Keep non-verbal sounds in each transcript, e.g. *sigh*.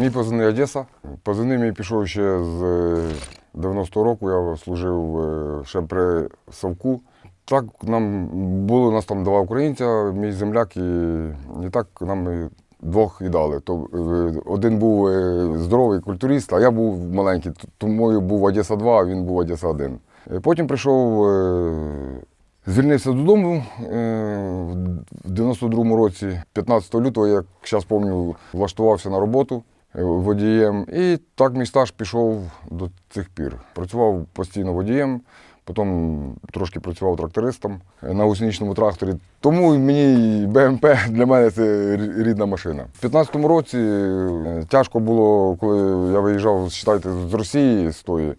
Мій позивний Одеса. Позивний мій пішов ще з е, 90-го року. Я служив е, ще при Совку. Так нам було нас там два українця, мій земляк, і, і так нам двох і дали. То, е, один був е, здоровий культурист, а я був маленький, тому був Одеса 2, а він був Одеса 1. Е, Потім прийшов, е, звільнився додому е, в 92-му році, 15 лютого, як зараз пам'ятаю, влаштувався на роботу е, водієм. І так мій стаж пішов до цих пір. Працював постійно водієм, потім трошки працював трактористом на гусеничному тракторі. Тому мені БМП *laughs* для мене це рідна машина. У 15-му році е, тяжко було, коли я виїжджав, вважайте, з Росії з тої,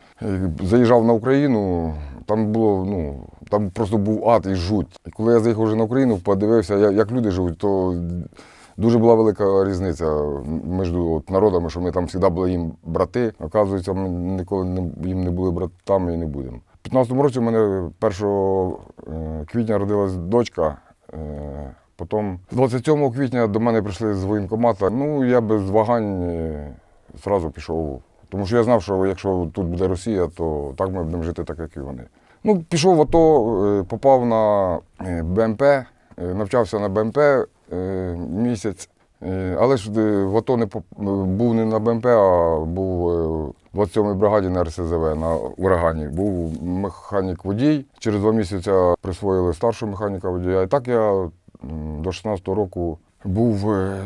заїжджав на Україну. Там було, ну, там просто був ад і жуть. І коли я заїхав вже на Україну, подивився, як люди живуть, то дуже була велика різниця між от, народами, що ми там завжди були їм брати. Оказується, ми ніколи не, їм не були братами і не будемо. У 15-му році у мене 1 е, квітня родилась дочка. е, Потім 27 квітня до мене прийшли з воєнкомата. Ну, я без вагань е, зразу пішов. Тому що я знав, що якщо тут буде Росія, то так ми будемо жити так, як і вони. Ну, пішов в АТО, е, попав на е, БМП, е, навчався на БМП е, місяць. Е, Але ж е, в АТО не був не на БМП, а був е, в 27-й бригаді на РСЗВ на урагані. Був механік водій. Через два місяці присвоїли старшого механіка водія. І так я до 16-го року був е,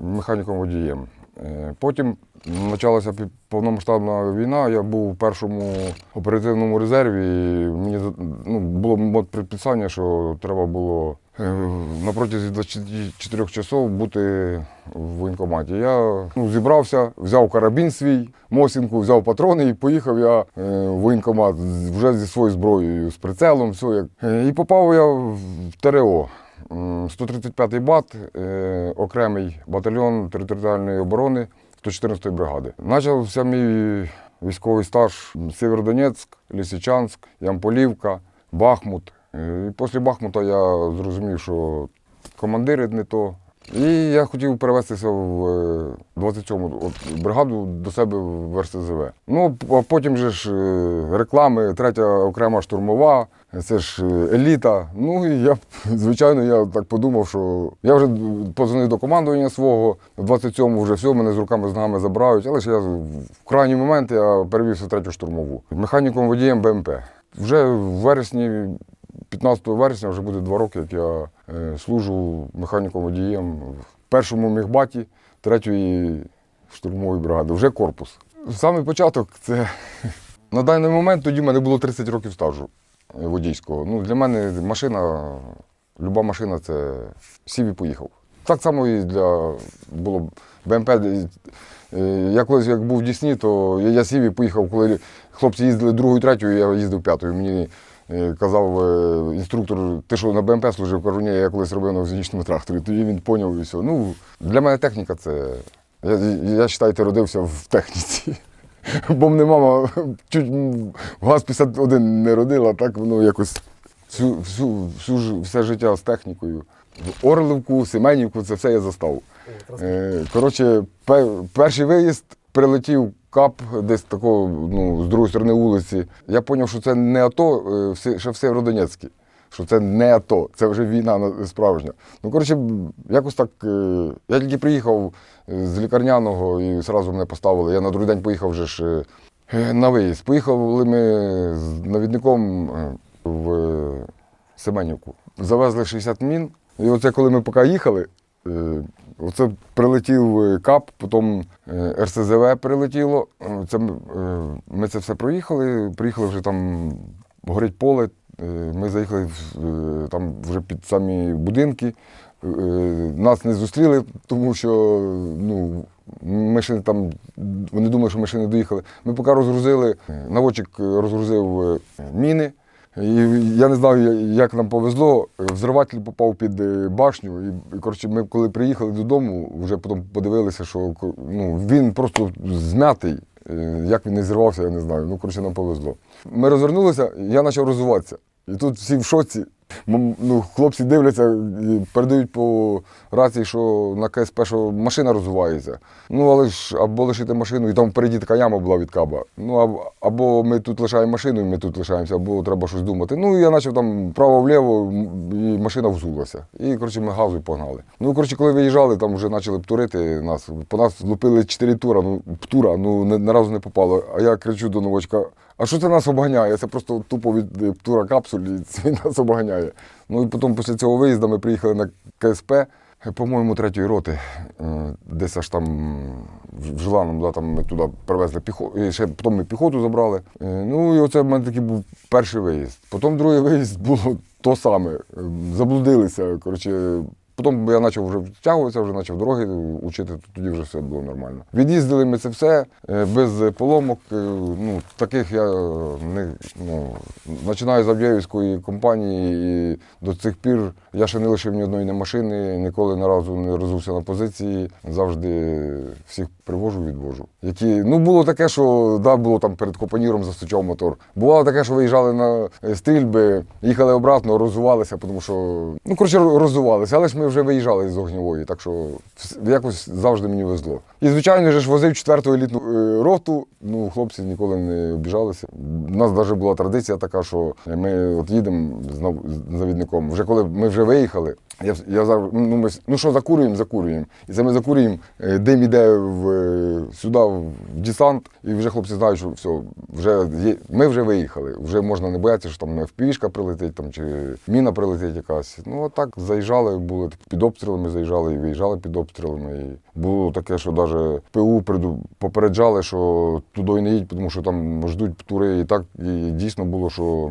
механіком водієм. Е, Потім почалася повномасштабна війна. Я був у першому оперативному резерві. І мені ну, було підписання, що треба було е, на протязі 24 часов бути в воєнкоматі. Я ну, зібрався, взяв карабін свій, мосінку, взяв патрони і поїхав я е, в воєнкомат вже зі своєю зброєю, з прицелом, все як. Е, І попав я в ТРО. 135-й бат, окремий батальйон територіальної оборони 114-ї бригади. Почався мій військовий стаж Сєвєродонецьк, Лисичанськ, Ямполівка, Бахмут. Е, І після Бахмута я зрозумів, що командири не то. І я хотів перевестися в е, 27-му от, бригаду до себе в РСЗВ. Ну, а потім же ж е, реклами, третя окрема штурмова, це ж е, еліта. Ну і я, *laughs* звичайно, я так подумав, що я вже позвонив до командування свого, в 27-му вже все, мене з руками з ногами забирають, але ж я в крайній момент я перевівся в третю штурмову. Механіком водієм БМП. Вже в вересні 15 вересня вже буде два роки, як я е, служу механіком водієм в першому міхбаті третьої штурмової бригади. Вже корпус. Самий початок це *laughs* на даний момент тоді в мене було 30 років стажу водійського. Ну, для мене машина, люба машина це сів і поїхав. Так само і для було БМП. Е, Я колись як був в Дісні, то я, я сів і поїхав, коли хлопці їздили другою, третьою, я їздив п'ятою. Мені е, казав е, інструктор, ти що на БМП служив? Кажу, ні, я колись робив на гусеничному тракторі. Тоді він поняв і все. Ну, для мене техніка це. Я, я вважаю, родився в техніці. *laughs* Бо мене мама чуть ГАЗ-51 не родила, так воно якось всю, всю, всю, все життя з технікою. В Орлівку, Семенівку, це все я застав. Е, Коротше, перший виїзд прилетів кап десь такого, ну, з другої сторони вулиці. Я зрозумів, що це не АТО, е, все- ще в Сєвєродонецьку. Що це не АТО, це вже війна справжня. Ну, коротше, якось так. е, Я тільки приїхав е, з лікарняного і одразу мене поставили. Я на другий день поїхав вже ж е, на виїзд. Поїхали ми з навідником в Семенівку. Завезли 60 мін. І оце коли ми поки їхали, оце прилетів кап, потім РСЗВ прилетіло. Це, ми це все проїхали, приїхали вже там горить поле. Е, Ми заїхали е, там вже під самі будинки. Е, Нас не зустріли, тому що ну, ми ще там, вони думали, що ми ще не доїхали. Ми поки розгрузили, наводчик розгрузив міни. І я не знаю, як нам повезло. Взриватель попав під башню. І, коротше, ми коли приїхали додому, вже потім подивилися, що ну, він просто змятий. Як він не зірвався, я не знаю. Ну, коротше, нам повезло. Ми розвернулися, я почав розвиватися. І тут всі в шоці. Ну, хлопці дивляться, і передають по рації, що на КСП, що машина розвивається. Ну, але ж або лишити машину, і там впереді така яма була від каба. Ну, або, ми тут лишаємо машину, і ми тут лишаємося, або треба щось думати. Ну, я почав там право-вліво, і машина взулася. І, коротше, ми газу погнали. Ну, коротше, коли виїжджали, там вже почали птурити нас. По нас лупили чотири тура, ну, птура, ну, не разу не попало. А я кричу до новачка, а що це нас обганяє? Це просто тупо від е, птура капсуль, і це *laughs* нас обганяє. Ну і потім після цього виїзду ми приїхали на КСП, е, по-моєму, третьої роти. Е, Десь аж там в Желаном, да, там ми туди привезли піхоту, ще потім ми піхоту забрали. Ну і оце в мене такий був перший виїзд. Потім другий *laughs* виїзд було то саме. Заблудилися. Коротше, Потім я почав вже втягуватися, вже почав дороги учити, тоді вже все було нормально. Від'їздили ми це все е, без поломок. е, Ну, таких я не ну, починаю з Авдіївської компанії і до цих пір я ще не лишив ні одної машини, ніколи ні разу не розувся на позиції. Завжди всіх привожу, відвожу. Які, ну було таке, що да, було там перед Копаніром застучав мотор. Бувало таке, що виїжджали на е, стрільби, їхали обратно, розувалися, тому що ну коротше розувалися, але ж ми вже виїжджали з огнівої, так що якось завжди мені везло. І звичайно ж возив четверту елітну е, роту. Ну, хлопці ніколи не обіжалися. У нас навіть була традиція така, що ми от їдемо з завідником. Вже коли ми вже виїхали, я, я ну, ми, ну що, закурюємо, закурюємо. І це ми закурюємо, е, дим іде в, е, сюди, в десант, і вже хлопці знають, що все, вже є, ми вже виїхали. Вже можна не боятися, що там впівішка прилетить там, чи міна прилетить якась. Ну, а так заїжджали, були під обстрілами, заїжджали і виїжджали під обстрілами. І було таке, що навіть ПУ попереджали, що туди не їдь, тому що там ждуть тури. І так і дійсно було, що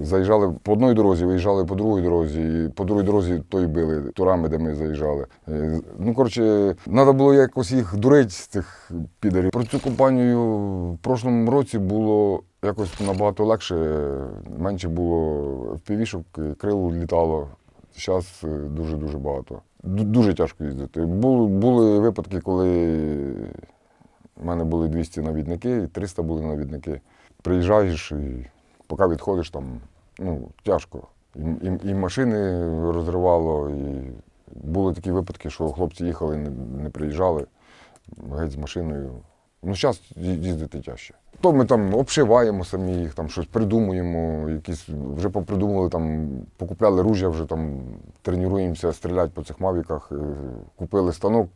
заїжджали по одній дорозі, виїжджали по другій дорозі, і по другій дорозі то й били турами, де ми заїжджали. Е, Ну, коротше, треба було якось їх дурити, цих підарів. Про цю компанію в прошлому році було якось набагато легше, менше було впівішок, крил літало. Зараз дуже-дуже багато. Дуже тяжко їздити. Були, були випадки, коли в мене були 200 навідники, і 300 були навідники. Приїжджаєш і поки відходиш там, ну, тяжко. І, і, і машини розривало, і були такі випадки, що хлопці їхали, не, не приїжджали геть з машиною. Ну, зараз їздити тяжче. То ми там обшиваємо самі їх, там щось придумуємо, якісь вже попридумували, там, покупляли ружя, вже там тренуємося стріляти по цих мавіках. Е, Купили станок,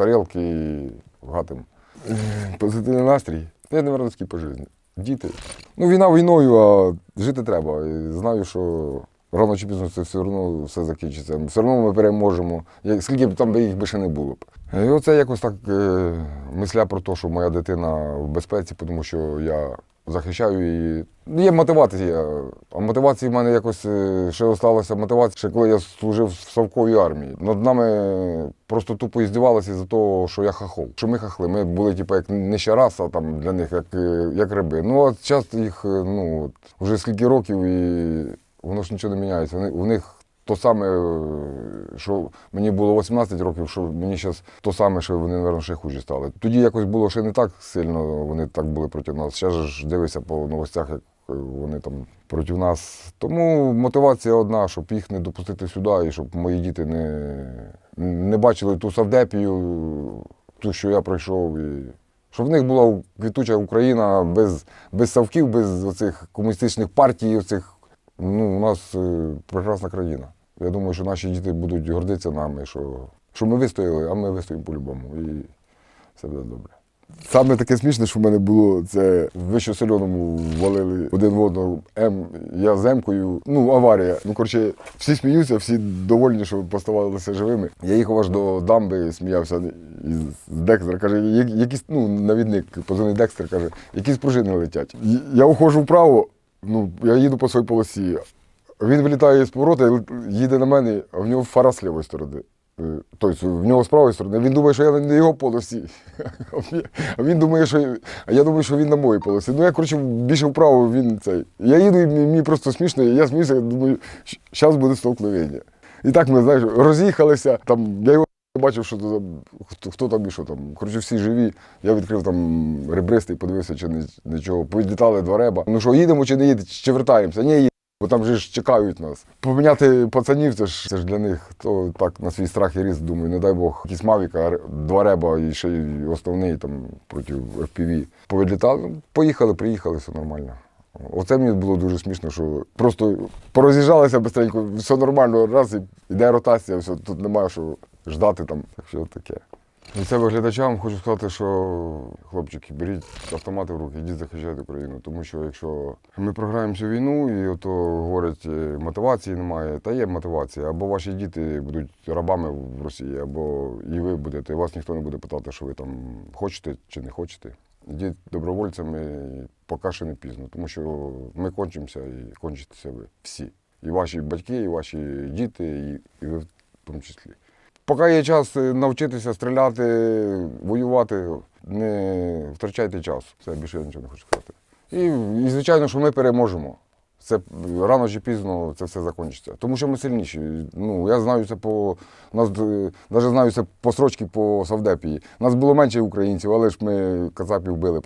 е, і гатимо. Е, Позитивний настрій. Я не радський по житті. Діти. Ну, війна війною, а жити треба. І знаю, що рано чи пізно це все одно все закінчиться. Все одно ми переможемо. Скільки б там би їх би ще не було б. І оце якось так е, мисля про те, що моя дитина в безпеці, тому що я захищаю її. Ну, Є мотивація. А мотивації в мене якось е, ще залишилася мотивація, ще коли я служив в Савковій армії. Над нами просто тупо іздівалися за того, що я хахол. Що ми хахли. Ми були типу, як нижча раса там, для них, як, е, як риби. Ну, а зараз їх е, ну, от, вже скільки років і воно ж нічого не міняється. У них то саме, е, що мені було 18 років, що мені зараз то саме, що вони, мабуть, ще хуже стали. Тоді якось було ще не так сильно, вони так були проти нас. Зараз ж дивися по новостях, як е, вони там проти нас. Тому мотивація одна, щоб їх не допустити сюди, і щоб мої діти не, не бачили ту савдепію, ту, що я пройшов. І щоб в них була квітуча Україна без, без савків, без оцих комуністичних партій, оцих Ну, у нас е, прекрасна країна. Я думаю, що наші діти будуть гордитися нами, що, що ми вистояли, а ми вистоїмо по-любому. І все буде добре. Саме таке смішне, що в мене було, це в вищосольоному валили один в одного М, я з Емкою. Ну, аварія. Ну, коротше, всі сміються, всі довольні, що поставалися живими. Я їхав аж до дамби, сміявся із Декстера. Каже, якісь, ну, навідник, позвонив Декстер, каже, якісь пружини летять. Я уходжу вправо, ну, я їду по своїй полосі. Він вилітає з поворота, їде на мене, а в нього фара з лівої сторони. Е, Тобто в нього з правої сторони. Він думає, що я на його полосі. *laughs* А він- думає, що я думаю, що він на моїй полосі. Ну я коротше більше вправо, він цей. Я їду, і мені просто смішно, і я сміюся, думаю, зараз буде столкновення. І так ми, знаєш, роз'їхалися. Там я його бачив, що хто, хто там і що там. Коротше, всі живі. Я відкрив там ребристий, подивився, чи нічого. Повідлітали два реба. Ну що, їдемо чи не їдемо, чи вертаємося? Ні. Бо там же ж чекають нас. Поміняти пацанів, це ж, це ж для них то так на свій страх і ризик, думаю, не дай Бог, якісь мавіка, два реба і ще й основний там проти FPV. Повідлітали, ну, поїхали, приїхали, все нормально. Оце мені було дуже смішно, що просто пороз'їжджалися быстренько, все нормально, раз і йде ротація, все, тут немає що ждати там. Так що таке. Від себе глядачам хочу сказати, що хлопчики, беріть автомати в руки, йдіть захищайте Україну. Тому що якщо ми програємо цю війну, і ото говорять, е, мотивації немає, та є мотивація. Або ваші діти будуть рабами в Росії, або і ви будете. І вас ніхто не буде питати, що ви там хочете чи не хочете. Йдіть добровольцями, поки ще не пізно, тому що ми кончимося і кончитеся ви всі. І ваші батьки, і ваші діти, і ви в тому числі. Поки є час е, навчитися стріляти, воювати, не втрачайте час. Це більше я нічого не хочу сказати. І, і звичайно, що ми переможемо. Це е, рано чи пізно це все закінчиться. Тому що ми сильніші. Ну, я знаю це по. Нас навіть знаю це по строчці по Савдепії. Нас було менше українців, але ж ми казапів били.